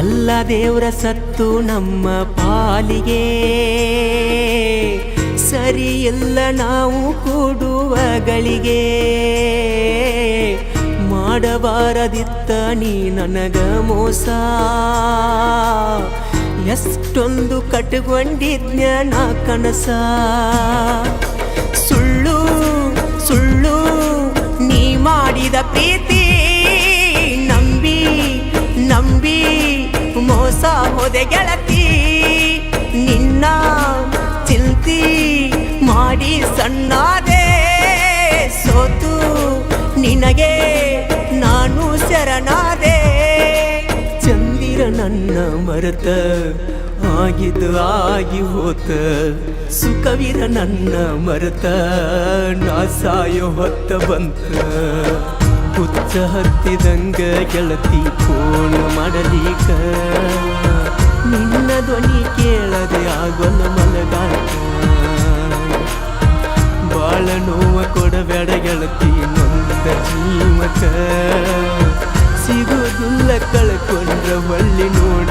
ಎಲ್ಲ ದೇವರ ಸತ್ತು ನಮ್ಮ ಪಾಲಿಗೆ. ಸರಿ ಇಲ್ಲ ನಾವು ಕೂಡುವಗಳಿಗೆ ಮಾಡಬಾರದಿತ್ತ ನೀ ನನಗ ಮೋಸ. ಎಷ್ಟೊಂದು ಕಟ್ಕೊಂಡಿದ್ನ ನಾ ಕನಸ. ಸುಳ್ಳು ಸುಳ್ಳು, ನೀ ಮಾಡಿದ ಪ್ರೀತಿ ಹೋದೆ ಗೆಳತಿ, ನಿನ್ನ ಚಿಂತಿ ಮಾಡಿ ಸಣ್ಣಾದೆ ಸೋತು ನಿನಗೆ ನಾನು ಶರಣಾದೆ. ಚಂದಿರ ನನ್ನ ಮರೆತ, ಆಗಿದ್ದು ಆಗಿ ಹೋತ, ಸುಖವಿರ ನನ್ನ ಮರೆತ, ನಾ ಸಾಯೋ ಹೊತ್ತ ಬಂತ. ಹುಚ್ಚ ಹತ್ತಿದಂಗ ಗೆಳತಿ, ಫೋನ್ ಧ್ವನಿ ಕೇಳದೆ ಆಗೊಲ್ಲ ಮಲಗಾಟ ಬಾಳ ನೋವ ಕೊಡಬೇಡ ಗೆಳತಿ ನೊಂದ ಜೀವಕ ಸಿಗೋದಿಲ್ಲ ಕಳ್ಕೊಂಡ್ರ ಒಳ್ಳಿ ನೋಡ